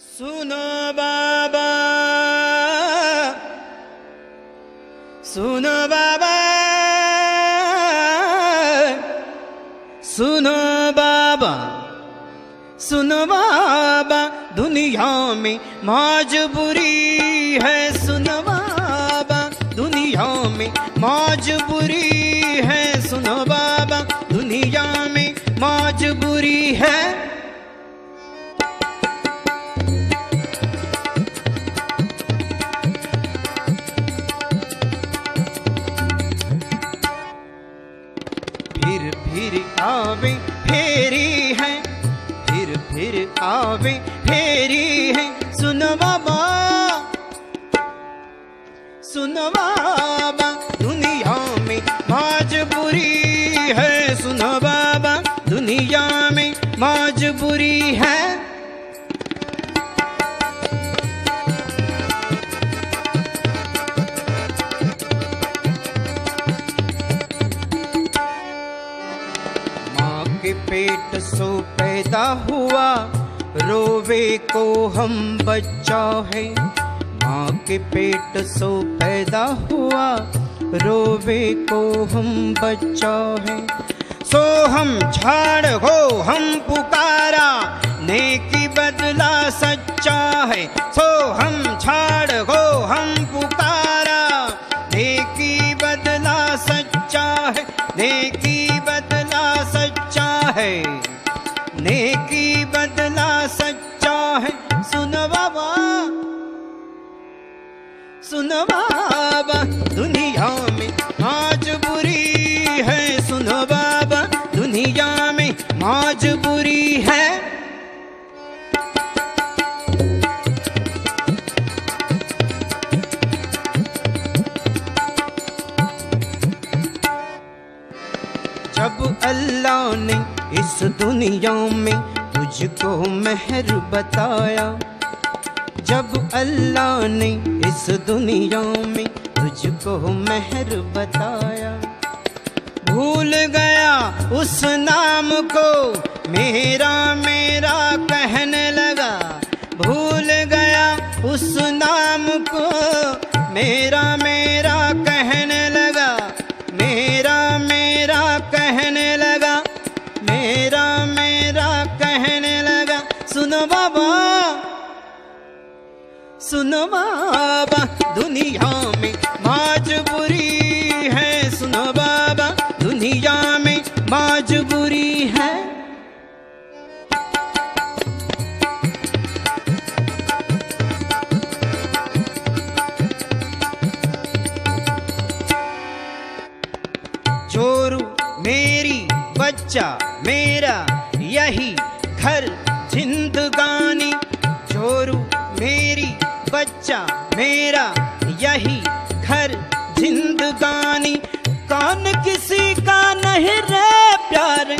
सुनो बाबा सुनो बाबा सुनो बाबा सुनो बाबा, दुनिया में मजबूरी है। सुनो बाबा, दुनिया में मजबूरी है। सुनो बाबा, दुनिया में मजबूरी है। आवे, फेरी है। फिर फिर आवे, फेरी है। सुनो बाबा सुनो बाबा, दुनिया में मजबूरी है। सुनो बाबा, दुनिया में मजबूरी है। पेट सो पैदा हुआ, रोवे को हम बच्चा है। माँ के पेट सो पैदा हुआ, रोवे को हम बच्चा है। सो हम झाड़ हो, हम पुकारा, नेकी बदला सच्चा है। सो हम है नेकी बदला सच्चा है सुन बाबा सुन बाबा दुनिया में मजबूरी है सुन बाबा दुनिया में मजबूरी है। दुनिया में तुझको मेहर बताया। जब अल्लाह ने इस दुनिया में तुझको मेहर बताया। भूल गया उस नाम को, मेरा मेरा कहने लगा। भूल गया उस नाम को, मेरा मेरा दुनिया में मजबूरी है, सुनो बाबा, दुनिया में मजबूरी है। चोरू मेरी, बच्चा मेरा, यही घर जिंदगानी। चोरू मेरी, बच्चा मेरा यही घर जिंदगानी। कौन किसी का नहीं रे प्यारे?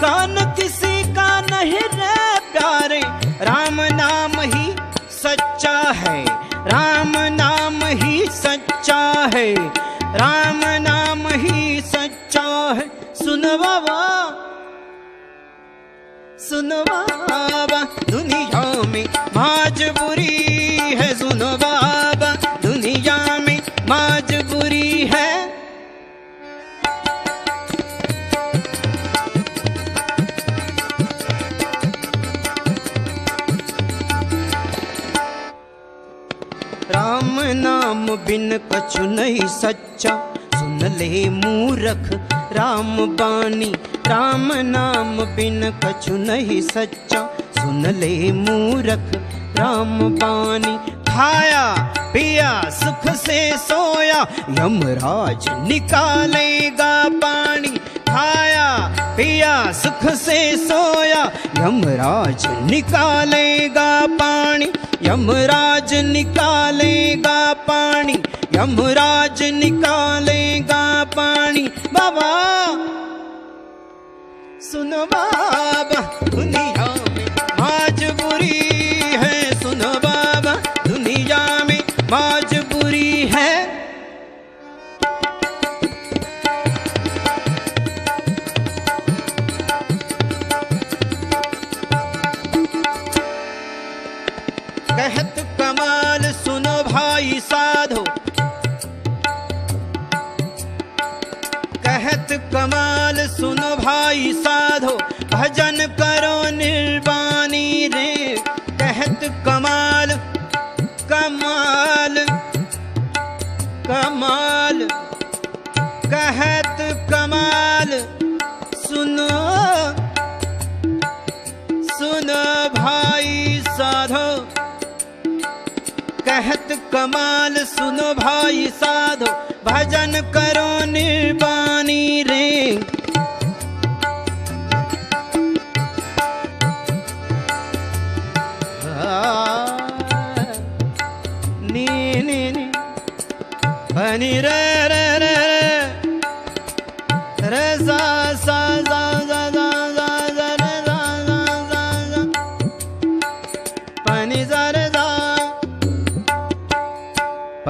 कौन किसी का नहीं रे प्यारे? राम नाम ही सच्चा है। राम नाम ही सच्चा है। राम नाम ही सच्चा है। सुन बाबा सुन बाबा, दुनिया में मजबूरी है, सुनो बाबा। बिन कछु नहीं सच्चा। सुन ले मूरख, राम बानी। राम नाम बिन कछु नहीं सच्चा। सुन ले मूरख, राम बानी। खाया, पिया, सुख से सोया। यमराज निकालेगा पानी। खाया, पिया, सुख से सोया। यमराज निकालेगा पानी। यमराज निकालेगा पानी यमराज निकालेगा पानी। बाबा सुनो बाबा दुनिया में आज है कमाल कमाल कमाल। कहत कमाल, सुनो सुनो भाई साधो। कहत कमाल, सुनो भाई साधो। भजन करो निर्वाणी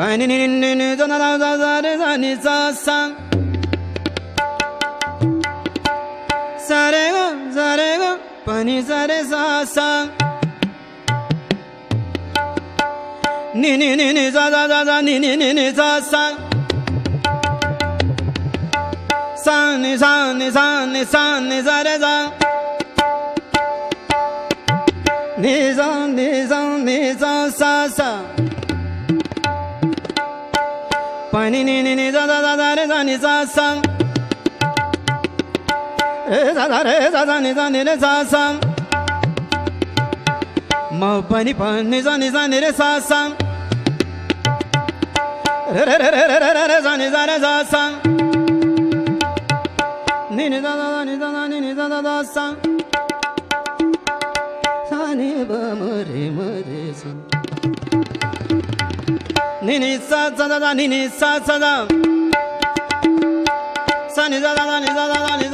pani ni ni ni ni za za za za za ni sa sa sa re ga sa re ga pani sa re sa sa ni ni ni ni za za za za ni ni ni ni za sa sa ni sa ni sa ni sa ni za re za ni za ni za ni za sa sa ni ni ni ni da da da da re da ni za sam re da da re da da ni da ni re za sam ma pa ni pa ni za ni za ni re sa sam re re re re re re re za ni za re za sam नी नी सा सा दा नी नी सा सा दा सा नी दा दा नी दा दा नी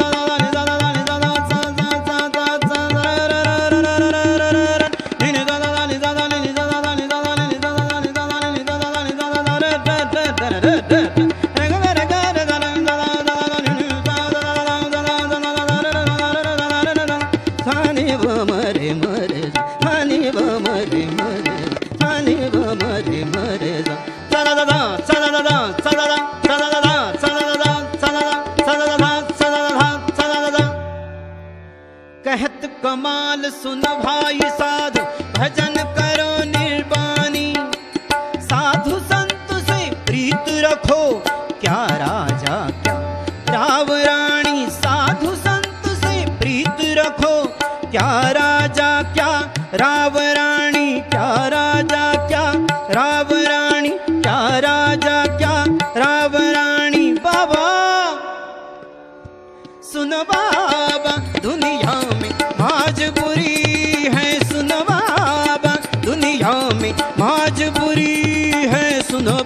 सुन भाई साधु भजन कर। मजबूरी है सुनो